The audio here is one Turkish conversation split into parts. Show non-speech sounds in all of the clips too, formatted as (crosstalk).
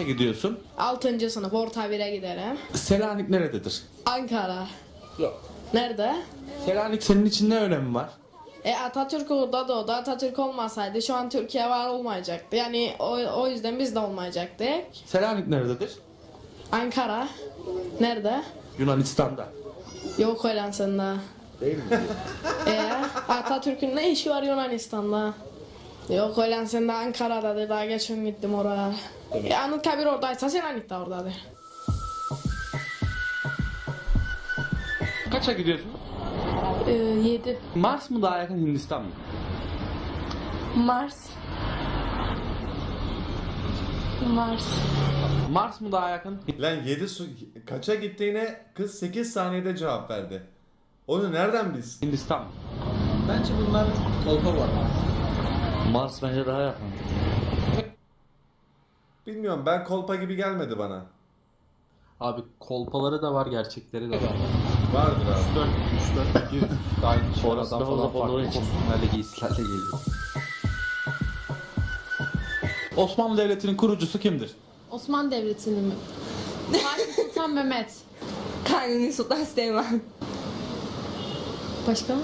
Kaça gidiyorsun? 6. sınıf orta 1'e giderim. Selanik nerededir? Ankara. Yok. Nerede? Selanik senin için ne önemi var? E Atatürk orada doğdu. Atatürk olmasaydı şu an Türkiye var olmayacaktı. Yani o, o yüzden biz de olmayacaktık. Selanik nerededir? Ankara. Nerede? Yunanistan'da. Yok Hollanda'da. Değil mi? E Atatürk'ün ne işi var Yunanistan'da? Yok Hollanda'da Ankara'dadır. Daha geçen gittim oraya. E, Anıtkabir oradaysa Selanik de oradadır. Kaça gidiyorsun? E, 7. Mars mı daha yakın Hindistan mı? Mars. Mars. Mars mı daha yakın? Lan 7 su kaça gittiğine kız 8 saniyede cevap verdi. Onu nereden bilsin? Hindistan? Bence bunlar kolpa var. Mars bence daha yakın. Bilmiyorum ben kolpa gibi gelmedi bana. Abi kolpaları da var, gerçekleri de var. Vardır abi. 4 3 4 2 aynı Orası sonradan da falan farklı için. kostümlerle giysilerle geliyor. (laughs) Osmanlı Devleti'nin kurucusu kimdir? Osmanlı Devleti'nin mi? Fatih (laughs) Sultan Mehmet. Kanuni Sultan Süleyman. Başka mı?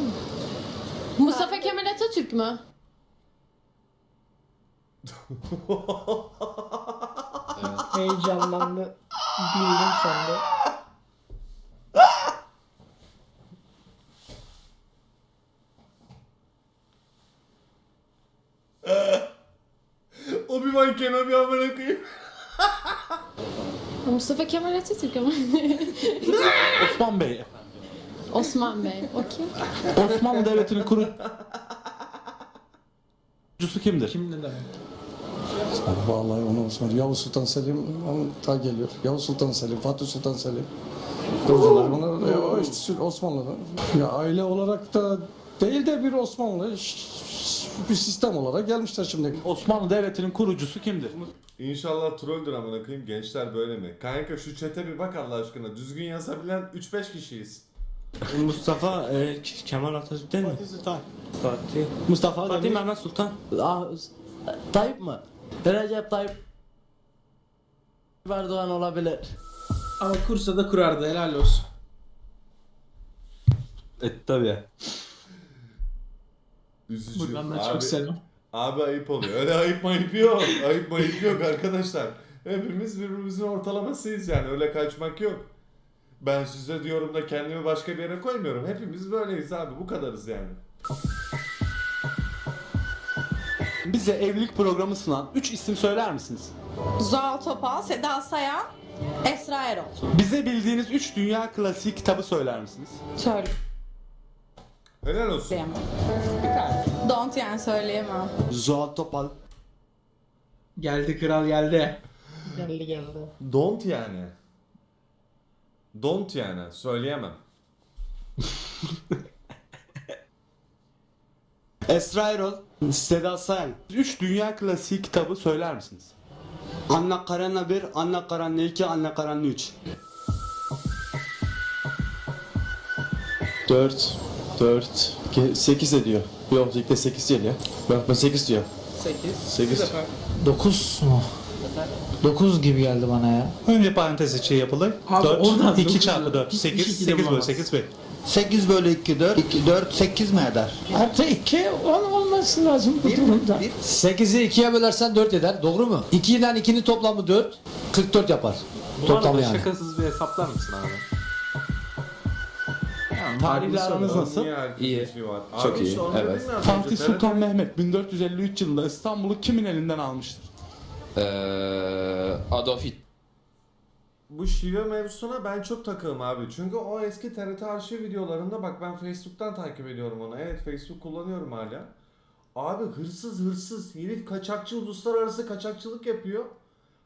Mustafa Kemal Atatürk mü? Heyecanlandı. Bildim sandı. Obi-Wan Kenobi amına koyayım. (laughs) Mustafa Kemal Atatürk ama. Osman Bey. Osman Bey. O kim? Osmanlı Devleti'nin kurucusu kimdir? Kim ne demek? Vallahi onu sor. Yavuz Sultan Selim ta geliyor. Yavuz Sultan Selim, Fatih Sultan Selim. Kurucular bunlar e, o işte Osmanlı'da. Ya aile olarak da değil de bir Osmanlı bir sistem olarak gelmişler şimdi. Osmanlı Devleti'nin kurucusu kimdir? İnşallah trolldür amına koyayım. Gençler böyle mi? Kanka şu çete bir bak Allah aşkına. Düzgün yazabilen 3-5 kişiyiz. Mustafa e, Kemal Atatürk değil mi? Fatih Sultan. Fatih. Mustafa Fatih. Mehmet Sultan. Ah, Tayyip mi? Recep Tayyip Erdoğan olabilir. Ama kursa da kurardı helal olsun. E tabi. Üzücü. Buradan da abi, çok selam. Abi ayıp oluyor. Öyle ayıp mayıp yok. ayıp mayıp yok arkadaşlar. Hepimiz birbirimizin ortalamasıyız yani. Öyle kaçmak yok. Ben size diyorum da kendimi başka bir yere koymuyorum. Hepimiz böyleyiz abi. Bu kadarız yani. Bize evlilik programı sunan 3 isim söyler misiniz? Zuhal Topal, Seda Sayan, Esra Erol. Bize bildiğiniz 3 dünya klasiği kitabı söyler misiniz? Söyleyemem. Helal olsun. Don't yani söyleyemem. Zuhal Topal. Geldi kral geldi. Geldi geldi. Don't yani. Don't yani. Söyleyemem. (laughs) Esra Erol, Seda Sayan. 3 dünya klasiği kitabı söyler misiniz? Anne Karanlığı 1, Anne Karanlığı 2, Anne Karanlığı 3. 4, 4, 8 ediyor. Yok ilk de 8 geliyor. Bak ben 8 diyor. 8. 8. 9 mu? 9 gibi geldi bana ya. Önce parantez içi yapılır. Abi oradan 2 dokuz çarpı yok. 4. Hiçbir 8. şekilde 8 bölü bulamaz. 8 1. 8 bölü 2 4. 2, 4 8 mi eder? Artı 2 10 olması lazım bu durumda. 8'i 2'ye bölersen 4 eder. Doğru mu? 2 ile 2'nin toplamı 4. 44 yapar. Bu Toplamı arada yani. şakasız bir hesaplar mısın abi? Tarihle aranız nasıl? İyi. var? Çok iyi, evet. Fatih. Sultan Mehmet 1453 yılında İstanbul'u kimin elinden almıştır? Eee Adolf Hitler. Bu şive mevzusuna ben çok takığım abi. Çünkü o eski TRT arşiv videolarında bak ben Facebook'tan takip ediyorum onu. Evet Facebook kullanıyorum hala. Abi hırsız hırsız. Herif kaçakçı uluslararası kaçakçılık yapıyor.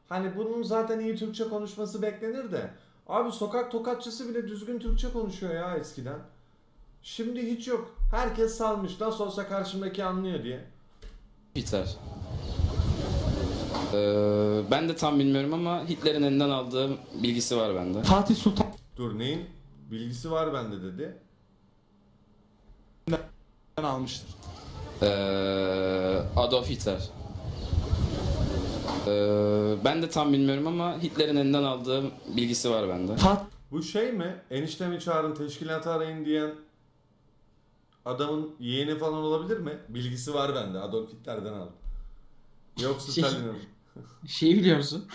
Hani bunun zaten iyi Türkçe konuşması beklenir de. Abi sokak tokatçısı bile düzgün Türkçe konuşuyor ya eskiden. Şimdi hiç yok. Herkes salmış. Nasıl olsa karşımdaki anlıyor diye. Hitler. Eee ben de tam bilmiyorum ama Hitler'in elinden aldığı bilgisi var bende. Fatih Sultan Dur neyin bilgisi var bende dedi. almıştır. Eee Adolf Hitler. Ee, ben de tam bilmiyorum ama Hitler'in elinden aldığı bilgisi var bende. Fat Bu şey mi? Eniştemi çağırın teşkilatı arayın diyen adamın yeğeni falan olabilir mi? Bilgisi var bende. Adolf Hitler'den aldım. Yoksa Şey- Stalin'in. Şeyi biliyor musun?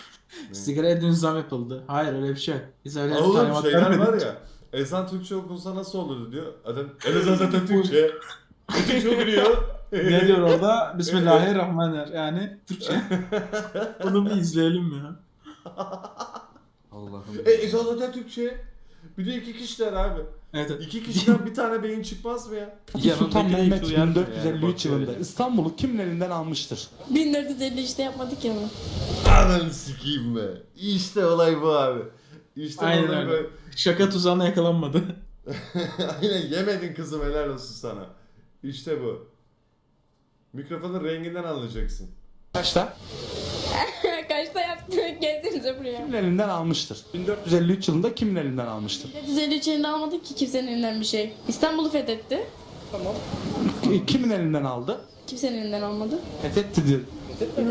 Sigaraya dün zam yapıldı. Hayır öyle bir şey yok. Biz öyle Oğlum talimat şeyler vermedik. var ya. Ezan Türkçe okunsa nasıl olurdu diyor. Adam en azından zaten (laughs) Türkçe. Türkçe okuyor. (laughs) ne diyor orada? Bismillahirrahmanirrahim. Yani Türkçe. (laughs) Onu bir izleyelim ya. Allah'ım. E, ezan zaten Türkçe. Bir de iki kişiler abi. Evet. evet. İki kişiden bir tane beyin çıkmaz mı ya? Sultan Yanındaki Mehmet uyarmıyor 1453 yani, yılında İstanbul'u kimin elinden almıştır? 1453'te yapmadık ya mı? Ananı sikeyim be. İşte olay bu abi. İşte Aynen öyle. bu. Şaka tuzağına yakalanmadı. (laughs) Aynen yemedin kızım helal olsun sana. İşte bu. Mikrofonun renginden anlayacaksın. Kaçta? Kaçta yaptık? (laughs) Gezdinize buraya. Kimin elinden almıştır? 1453 yılında kimin elinden almıştır? 1453 elinde almadık ki kimsenin elinden bir şey. İstanbul'u fethetti. Kimin elinden aldı? Kimsenin elinden almadı. Fethetti diyor.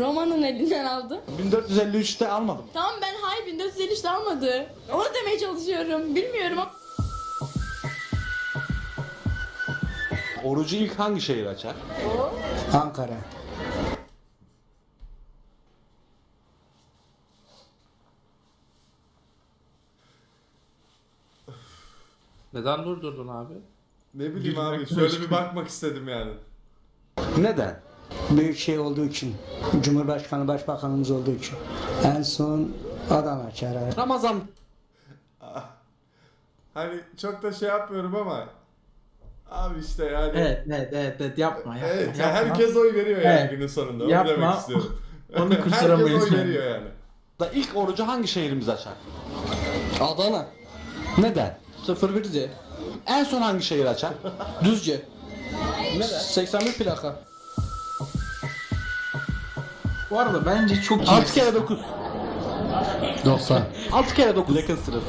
Roma'nın elinden aldı. 1453'te almadım. Tamam ben hayır 1453'te almadı. Onu demeye çalışıyorum. Bilmiyorum ama. Orucu ilk hangi şehir açar? Ankara. Neden durdurdun abi? Ne bileyim abi şöyle bir bakmak istedim yani. Neden? Büyük şey olduğu için. Cumhurbaşkanı, başbakanımız olduğu için. En son adam açar. Ramazan Hani çok da şey yapmıyorum ama abi işte yani. Evet evet evet, evet yapma yapma. Evet, yapma. herkes oy veriyor yani Evet. günün sonunda. Onu Yapma. demek istiyorum. Onu (laughs) herkes kurtaramayız oy yani. veriyor yani. da ilk orucu hangi şehrimiz açar? Adana. Neden? 01C. En son hangi şehir açar? Düzce. Neden? 81 plaka. Bu arada bence çok iyi. 6 kere 9. 90. 6 kere 9. Plaka sırası.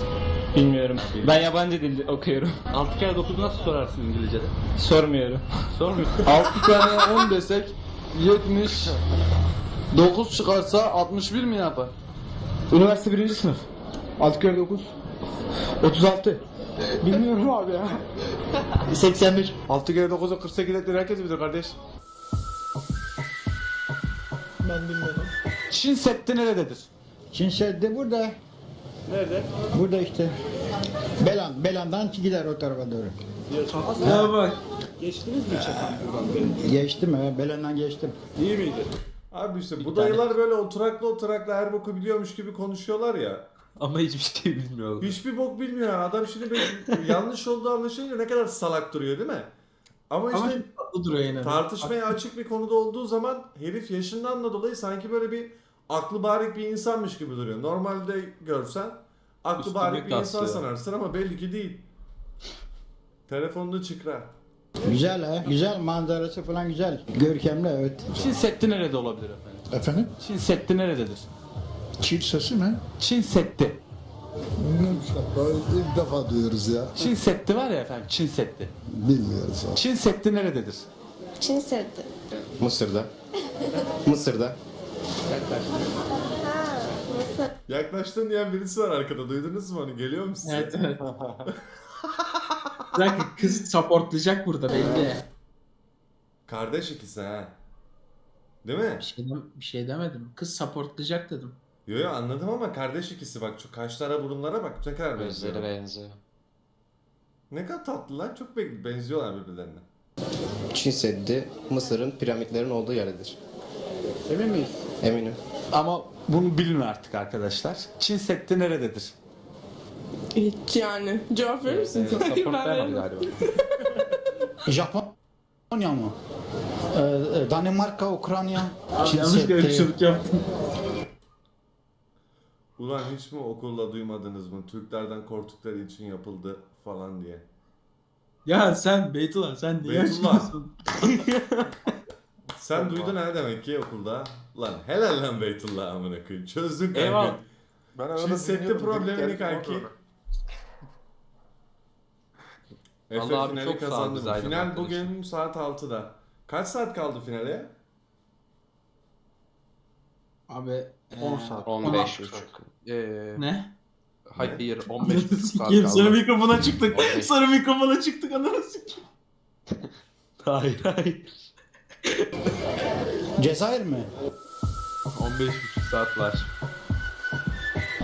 Bilmiyorum. Ben yabancı dil okuyorum. 6 kere 9 nasıl sorarsın İngilizce'de? Sormuyorum. Sormuyorsun. 6 tane 10 desek 70 9 çıkarsa 61 mi yapar? Üniversite birinci sınıf. 6 kere 9. 36. Bilmiyorum abi ya. 81. 6 kere 9'u 48 ettir herkes bilir kardeş. Çin Seddi nerededir? Çin Seddi burada. Nerede? Burada işte. Belan, Belan'dan gider o tarafa doğru. Ya bak. Geçtim he, Belan'dan geçtim. Abi işte bu dayılar böyle oturaklı oturaklı her boku biliyormuş gibi konuşuyorlar ya. Ama hiçbir şey (laughs) bilmiyorlar. Hiçbir bok bilmiyor yani. Adam şimdi bir yanlış olduğu anlaşılınca ne kadar salak duruyor değil mi? Ama Ama işte çok tatlı duruyor yine. de. tartışmaya açık bir konuda olduğu zaman herif yaşından da dolayı sanki böyle bir aklı barik bir insanmış gibi duruyor. Normalde görsen aklı Üstüne barik bir insan kaslıyor. sanarsın ama belli ki değil. Telefonunu çıkar. Güzel he. Güzel manzarası falan güzel. Görkemli evet. Çin Seddi nerede olabilir efendim? Efendim? Çin Seddi nerededir? Çil sesi mi? Çin Seddi. Bilmiyorum İlk defa duyuyoruz ya. Çin Seddi var ya efendim Çin Seddi. Bilmiyoruz abi. Çin Seddi nerededir? Çin Seddi. Mısır'da. Mısır'da. Yaklaştın diyen birisi var arkada. Duydunuz mu onu? Geliyor mu size? Evet evet. (laughs) Dakika kız supportlayacak burada belli. Kardeş ikisi ha. Değil mi? Bir şey, dem- bir şey demedim. Kız supportlayacak dedim. Yo yo anladım ama kardeş ikisi bak şu kaşlara burunlara bak ne kadar benziyor. benziyor. Ne kadar tatlı lan çok be- benziyorlar birbirlerine. Çin Seddi Mısır'ın piramitlerin olduğu yerdedir. Emin miyiz? Eminim. Ama bunu bilin artık arkadaşlar. Çin Seddi nerededir? Hiç yani. Cevap verir misin? Support vermedi galiba. (laughs) Japonya mı? Ee, Danimarka, Ukrayna. Çin Yanlış Seddi. yaptım. Ulan hiç mi okulda duymadınız mı? Türklerden korktukları için yapıldı falan diye. Ya sen Beytullah sen niye Beytullah. açıyorsun? Sen duydun ha demek ki okulda. Lan helal lan Beytullah amına koyayım. Çözdün kanka. Eyvallah. Ben Çin Seddi problemini kanki. Efe Vallahi abi finali çok sağ ol kazandı. Final bugün saat 6'da. Kaç saat kaldı finale? Abi. e, 10 saat. 15 16. buçuk. Ee, Ne? hayır 15 saat Sikeyim sarı kaldı. mikrofona çıktık. 15. Sarı mikrofona çıktık ananı sikeyim. (laughs) Hayır hayır. Cezayir mi? 15 buçuk saat var.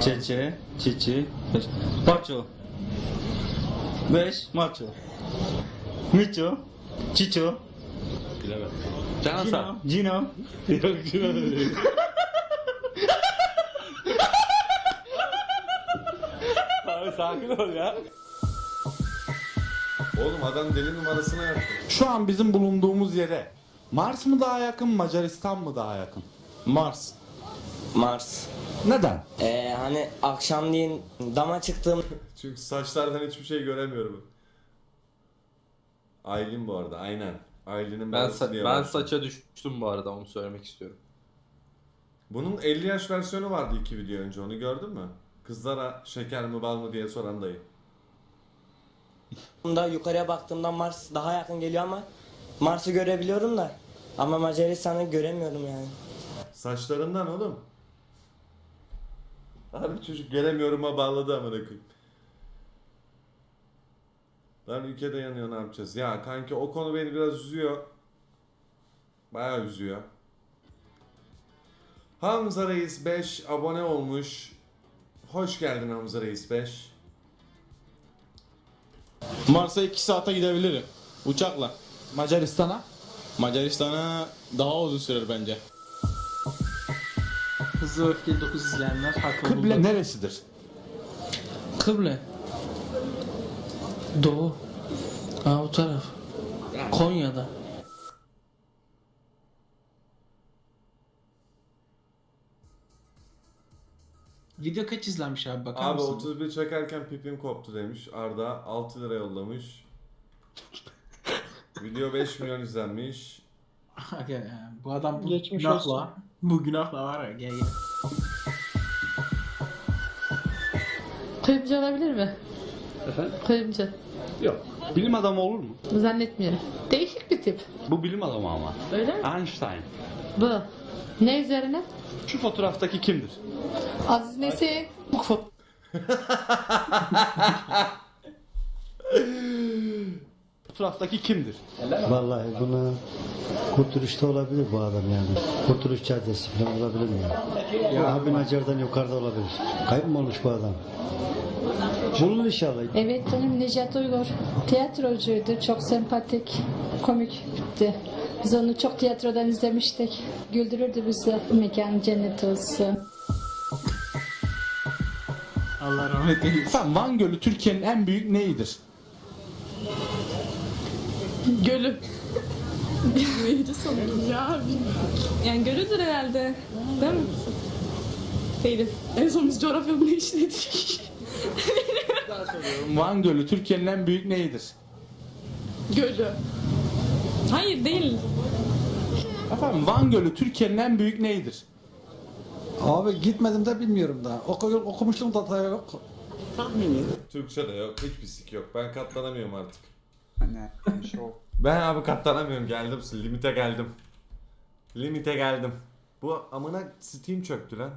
Çeçe, çiçi, maço. 5 maço. Miço, çiço. Bilemem. Cino, Cino. Yok Cino (laughs) değil. Abi sakin ol ya. Oğlum adam deli numarasına yaptı. Şu an bizim bulunduğumuz yere Mars mı daha yakın, Macaristan mı daha yakın? Mars. Mars. Neden? Ee, hani akşamleyin dama çıktığım Çünkü saçlardan hiçbir şey göremiyorum. Aylin bu arada aynen. Aylin'in Ben, sa- ben saça düştüm bu arada onu söylemek istiyorum. Bunun 50 yaş versiyonu vardı iki video önce onu gördün mü? Kızlara şeker mi bal mı diye soran dayı. da yukarıya baktığımda Mars daha yakın geliyor ama Mars'ı görebiliyorum da ama Macaristan'ı göremiyorum yani. Saçlarından oğlum. Harbi çocuk göremiyorum'a bağladı amına koyayım. Lan ülkede yanıyor ne yapacağız? Ya kanki o konu beni biraz üzüyor. Bayağı üzüyor. Hamza Reis 5 abone olmuş. Hoş geldin Hamza Reis 5. Mars'a 2 saate gidebilirim. Uçakla. Macaristan'a? Macaristan'a daha uzun sürer bence. Hızlı ve öfkeli 9 izleyenler haklı Kıble buldu. neresidir? Kıble. Doğu. Aa o taraf. Konya'da. Video kaç izlenmiş abi bakar Abi mısın? 31 çekerken pipim koptu demiş. Arda 6 lira yollamış. Video 5 milyon izlenmiş. (laughs) Aga ya, bu adam bu Geçmiş günahla, olsun. bu günahla var ya gel gel. Kuyumcu olabilir mi? Efendim? Kuyumcu. Yok. Bilim adamı olur mu? Zannetmiyorum. Değişik bir tip. Bu bilim adamı ama. Öyle mi? Einstein. Bu. Ne üzerine? Şu fotoğraftaki kimdir? Aziz Nesin. (laughs) Fotoğraftaki kimdir? Vallahi bunu kurtuluşta olabilir bu adam yani. Kurtuluş caddesi falan olabilir mi? Ya. Abi Nacar'dan yukarıda olabilir. Kayıp mı olmuş bu adam? Bulunur inşallah. Evet canım Necat Uygur. Tiyatrocuydu. Çok sempatik. Komikti. Biz onu çok tiyatrodan izlemiştik. Güldürürdü bizi. Mekan cennet olsun. Allah rahmet eylesin. Efendim Van Gölü Türkiye'nin en büyük neyidir? Gölü. Neydi sanırım ya? Yani gölüdür herhalde. Değil mi? Değilim. En son biz coğrafya bunu işledik. Van Gölü Türkiye'nin en büyük neyidir? Gölü. Hayır değil. Efendim Van Gölü Türkiye'nin en büyük neyidir? Abi gitmedim de bilmiyorum da. Oku, okumuştum da da yok. Türkçe de yok. Hiçbir sik yok. Ben katlanamıyorum artık. Ne? (laughs) Ben abi katlanamıyorum. Geldim. Limite geldim. Limite geldim. Bu amına Steam çöktü lan.